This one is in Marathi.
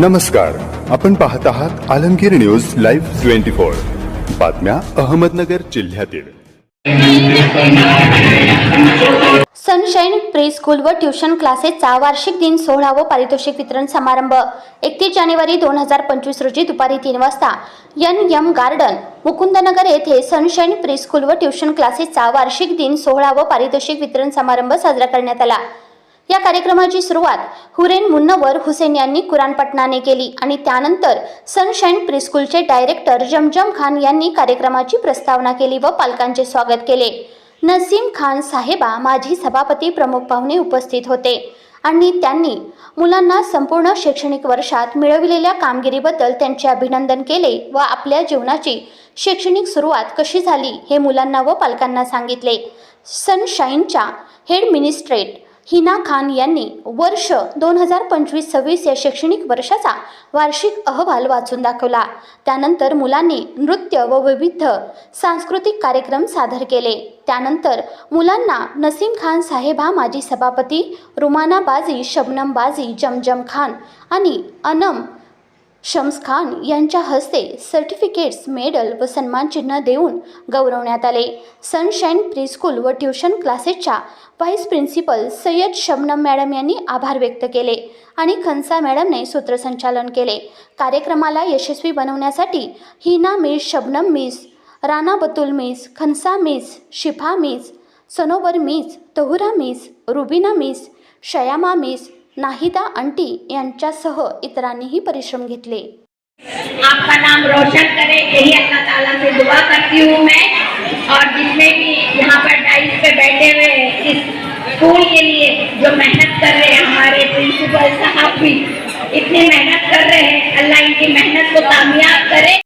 नमस्कार. आपण पाहत आहात Alamgir news live twenty four. बातम्या अहमदनगर जिल्ह्यातील. सनशाईन प्री स्कूल व ट्युशन क्लासेसचा वार्षिक दिन सोहळा व पारितोषिक वितरण समारंभ. एकतीस जानेवारी दोन हजार पंचवीस रोजी दुपारी तीन वाजता. एन एम गार्डन मुकुंदनगर येथे सनशाईन प्री स्कूल व ट्युशन क्लासेसचा वार्षिक दिन सोहळा व पारितोषिक वितरण समारंभ साजरा करण्यात आला. या कार्यक्रमाची सुरुवात हुरेन मुन्नवर हुसेन यांनी कुराण पठणाने केली आणि त्यानंतर सनशाईन प्रिस्कूलचे डायरेक्टर जमजम खान यांनी कार्यक्रमाची प्रस्तावना केली व पालकांचे स्वागत केले. नसीम खान साहेबा माजी सभापती प्रमुख पाहुणे उपस्थित होते आणि त्यांनी मुलांना संपूर्ण शैक्षणिक वर्षात मिळविलेल्या कामगिरीबद्दल त्यांचे अभिनंदन केले व आपल्या जीवनाची शैक्षणिक सुरुवात कशी झाली हे मुलांना व पालकांना सांगितले. सनशाईनच्या हेड मिनिस्ट्रेट हिना खान यांनी वर्ष दोन हजार पंचवीस सव्वीस या शैक्षणिक वर्षाचा वार्षिक अहवाल वाचून दाखवला. त्यानंतर मुलांनी नृत्य व विविध सांस्कृतिक कार्यक्रम सादर केले. त्यानंतर मुलांना नसीम खान साहेबा माजी सभापती रुमाना बाजी शबनम बाजी जमजम खान आणि अनम शम्स खान यांच्या हस्ते सर्टिफिकेट्स मेडल व सन्मानचिन्ह देऊन गौरवण्यात आले. सनशाईन प्रीस्कूल व ट्युशन क्लासेसच्या vice principal Sayyed Shabnam madam यांनी आभार व्यक्त केले आणि खनसा मॅडमने सूत्रसंचालन केले. कार्यक्रमाला यशस्वी बनवण्यासाठी Heena miss Shabnam miss Rana Batul miss Khansa miss Shifa miss Sanobar miss Tahura miss Rubina miss Shayama miss Nahida aunty यांच्यासह इतरांनीही परिश्रम घेतले. आपका नाम रोशन करे, यही अल्लाह ताला से दुआ करती हूँ मैं। और जितने भी यहाँ पर डाइस पे बैठे हुए इस स्कूल के लिए जो मेहनत कर रहे हैं, हमारे प्रिंसिपल साहब भी इतनी मेहनत कर रहे हैं, अल्लाह इनकी मेहनत को कामयाब करे।